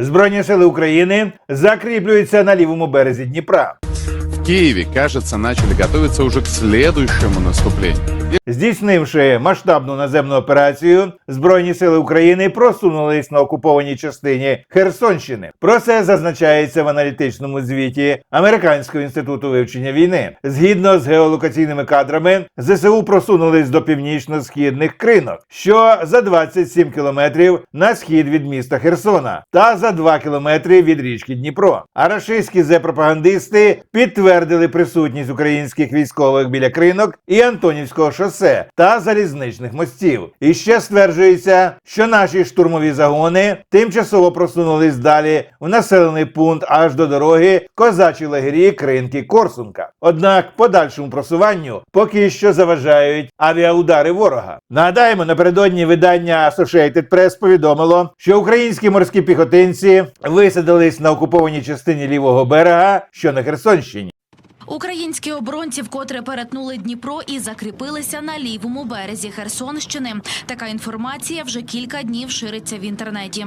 Збройні сили України закріплюються на лівому березі Дніпра. В Києві кажеться, начали готовиться уже к следующему наступлению. Здійснивши масштабну наземну операцію, Збройні сили України просунулись на окупованій частині Херсонщини. Про це зазначається в аналітичному звіті Американського інституту вивчення війни. Згідно з геолокаційними кадрами, ЗСУ просунулись до північно-східних кринок, що за 27 кілометрів на схід від міста Херсона, та за 2 кілометри від річки Дніпро. А рашистські зе-пропагандисти підтвердили присутність українських військових біля кринок і Антонівського шосе та залізничних мостів. І ще стверджується, що наші штурмові загони тимчасово просунулись далі в населений пункт аж до дороги козачі лагері Кринки Корсунка. Однак подальшому просуванню поки що заважають авіаудари ворога. Нагадаємо, напередодні видання Associated Press повідомило, що українські морські піхотинці висадились на окупованій частині лівого берега, що на Херсонщині. Українські оборонці вкотре перетнули Дніпро і закріпилися на лівому березі Херсонщини. Така інформація вже кілька днів шириться в інтернеті.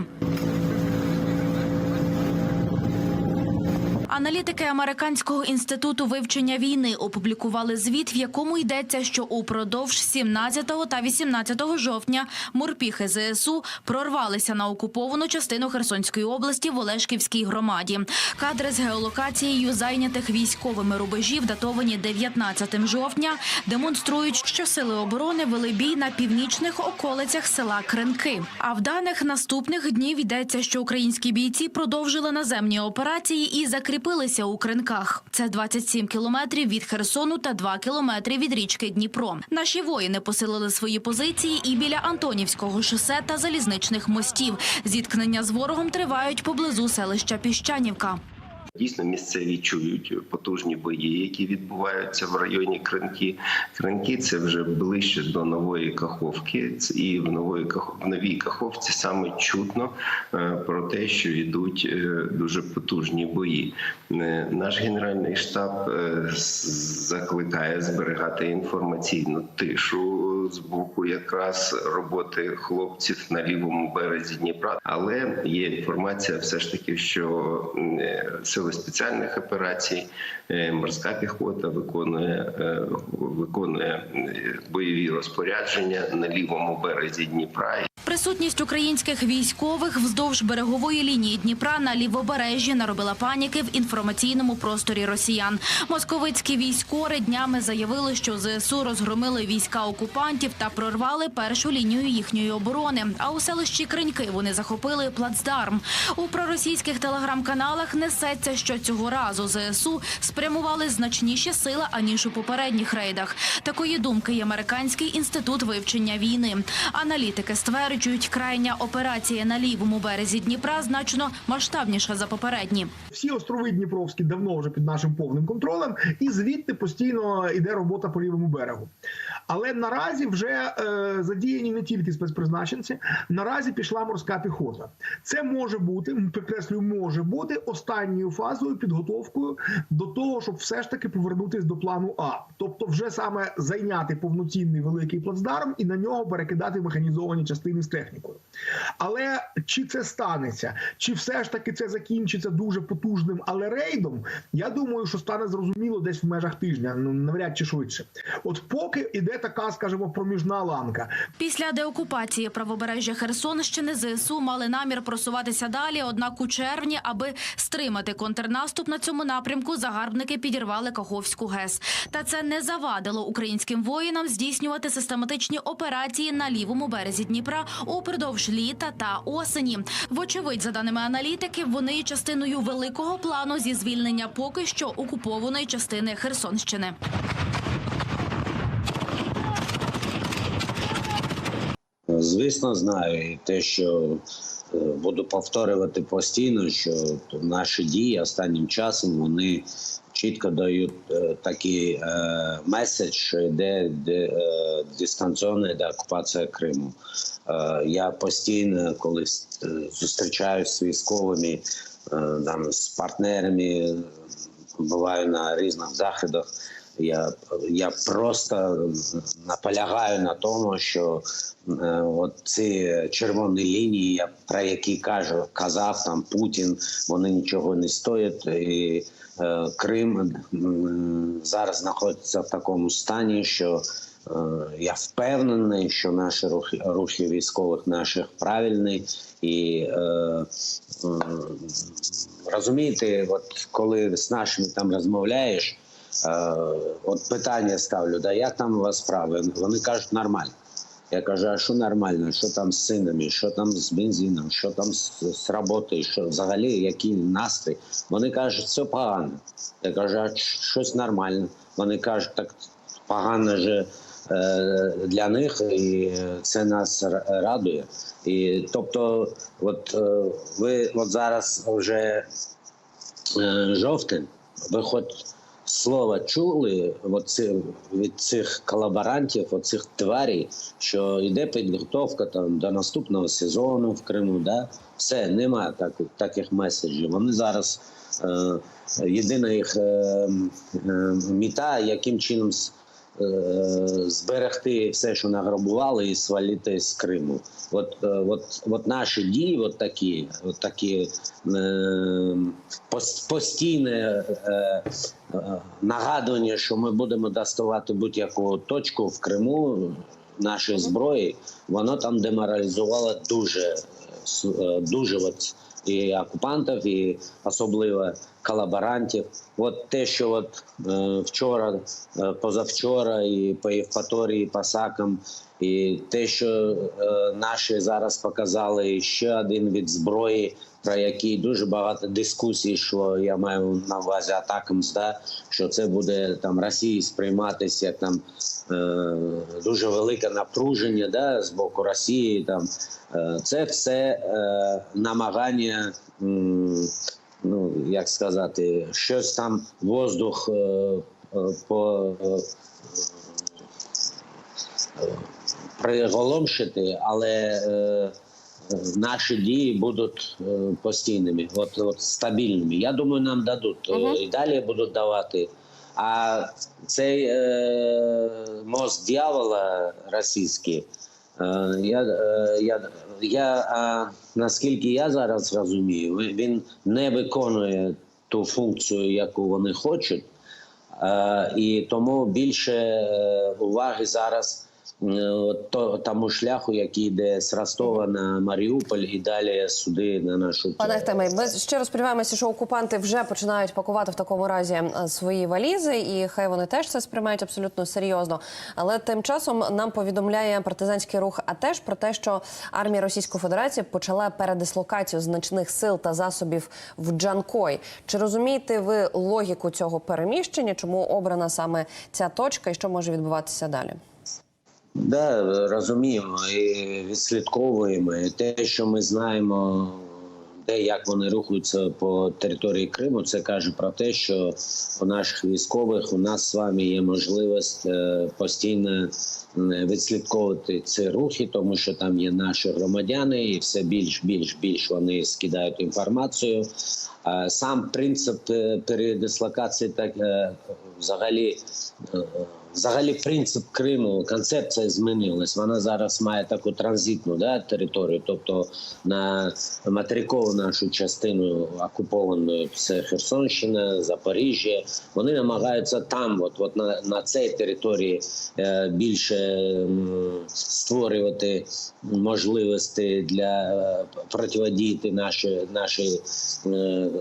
Аналітики Американського інституту вивчення війни опублікували звіт, в якому йдеться, що упродовж 17 та 18 жовтня морпіхи ЗСУ прорвалися на окуповану частину Херсонської області в Олешківській громаді. Кадри з геолокацією зайнятих військовими рубежів, датовані 19 жовтня, демонструють, що сили оборони вели бій на північних околицях села Кринки. А в даних наступних днів йдеться, що українські бійці продовжили наземні операції і закріпилися у кринках. Це 27 кілометрів від Херсону та 2 кілометри від річки Дніпро. Наші воїни посилили свої позиції і біля Антонівського шосе та залізничних мостів. Зіткнення з ворогом тривають поблизу селища Піщанівка. Дійсно, місцеві чують потужні бої, які відбуваються в районі Кринки. Кринки це вже ближче до нової Каховки. І в нової в новій Каховці саме чутно е, про те, що йдуть е, дуже потужні бої. Е, Наш генеральний штаб закликає зберігати інформаційну тишу з боку якраз роботи хлопців на лівому березі Дніпра. Але є інформація, все ж таки, що сили спеціальних операцій, е, морська піхота виконує е, виконує е, бойові розпорядження на лівому березі Дніпра. Присутність українських військових вздовж берегової лінії Дніпра на лівобережжі наробила паніки в інформаційному просторі росіян. Московицькі військори днями заявили, що ЗСУ розгромили війська окупантів та прорвали першу лінію їхньої оборони. А у селищі Криньки вони захопили плацдарм. У проросійських телеграм-каналах несеться, що цього разу ЗСУ спрямували значніші сили аніж у попередніх рейдах. Такої думки є американський інститут вивчення війни. Аналітики стверджують, крайня операція на лівому березі Дніпра значно масштабніша за попередні. Всі острови Дніпровські давно вже під нашим повним контролем, і звідти постійно йде робота по лівому берегу. Але наразі вже е, задіяні не тільки спецпризначенці, наразі пішла морська піхота. Це може бути, підкреслюю, може бути останньою фазою підготовкою до того, щоб все ж таки повернутися до плану А, тобто вже саме зайняти повноцінний великий плацдарм і на нього перекидати механізовані частини з технікою. Але чи це станеться, чи все ж таки це закінчиться дуже потужним, але рейдом, я думаю, що стане зрозуміло десь в межах тижня, ну навряд чи швидше. От поки іде така, скажімо, проміжна ланка. Після деокупації правобережжя Херсонщини ЗСУ мали намір просуватися далі. Однак у червні, аби стримати контрнаступ на цьому напрямку, загарбники підірвали Каховську ГЕС. Та це не завадило українським воїнам здійснювати систематичні операції на лівому березі Дніпра упродовж літа та осені. Вочевидь, за даними аналітиків, вони є частиною великого плану зі звільнення поки що окупованої частини Херсонщини. Звісно, знаю і те, що е, буду повторювати постійно, що наші дії останнім часом вони чітко дають е, такий е, меседж, що йде де, е, дистанційна деокупація Криму. Е, я постійно, коли зустрічаюся з військовими, там, з партнерами, буваю на різних заходах. Я, я просто наполягаю на тому, що е, от ці червоні лінії, про які каже, казав там Путін, вони нічого не стоять. І е, Крим м, зараз знаходиться в такому стані, що е, я впевнений, що наші рухи, рухи військових наших правильні і е, е, розумієте, от коли з нашими там розмовляєш. Е, от питання ставлю, да, як там у вас справи? Вони кажуть, нормально. Я кажу, а що нормально? Що там з цінами, що там з бензином, що там з, з роботи, що взагалі який настрій? Вони кажуть, все погано. Я кажу, а щось нормально. Вони кажуть, так погано же е, для них, і це нас радує. І тобто, от е, ви от зараз вже е, жовтень, ви хоч слова чули оці, від цих колаборантів, оцих тварей, що йде підготовка там до наступного сезону в Криму. Да? Все, немає так, таких меседжів. Вони зараз е, єдина їх е, е, мета, яким чином зберегти все, що награбували, і свалити з Криму. От, е, от, от наші дії, от такі, от такі е, постійне е, е, нагадування, що ми будемо доставати будь-яку точку в Криму нашої зброї, воно там деморалізувало дуже, е, е, дуже от і окупантів, і особливо колаборантів. От те, що от е, вчора, е, позавчора, і по Євпаторії, і по Сакам, і те, що е, наші зараз показали ще один від зброї, про який дуже багато дискусій йшло. Я маю на увазі атакам, да, що це буде там Росії сприйматися як там дуже велике напруження да, з боку Росії. Там це все намагання. Як сказати, щось там воздух е, е, по е, приголомшити, але е, наші дії будуть е, постійними, от, от стабільними. Я думаю, нам дадуть е, і далі будуть давати. А цей е, мост дьявола російський. Е, Я, е, я, я, а, наскільки я зараз розумію, він не виконує ту функцію, яку вони хочуть, Е, і тому більше е, уваги зараз е, то, тому шляху, який йде з Ростова на Маріуполь і далі сюди на нашу Пане Ахтеме, ми ще сподіваємося, що окупанти вже починають пакувати в такому разі е, свої валізи, і хай вони теж це сприймають абсолютно серйозно. Але тим часом нам повідомляє партизанський рух АТЕШ про те, що армія Російської Федерації почала передислокацію значних сил та засобів в Джанкой. Чи розумієте ви логіку цього переміщення? Чому обрана саме ця точка, і що може відбуватися далі? Да, розуміємо і відслідковуємо і те, що ми знаємо, де як вони рухаються по території Криму. Це каже про те, що у наших військових у нас з вами є можливість е, постійно відслідковувати ці рухи, тому що там є наші громадяни, і все більш більш більш вони скидають інформацію. Сам принцип е, передислокації так е, взагалі. Взагалі, принцип Криму, концепція змінилась. Вона зараз має таку транзитну да, територію, тобто на материкову нашу частину окуповану це Херсонщина, Запоріжжя. Вони намагаються там, от, от на, на цій території, е, більше створювати можливості для е, протидіяти наші, наші, е,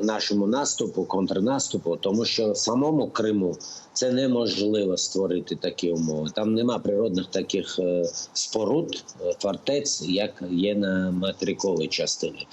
нашому наступу, контрнаступу, тому що самому Криму це неможливо створити такі умови. Там нема природних таких е, споруд, е, фортець, як є на материковій частині.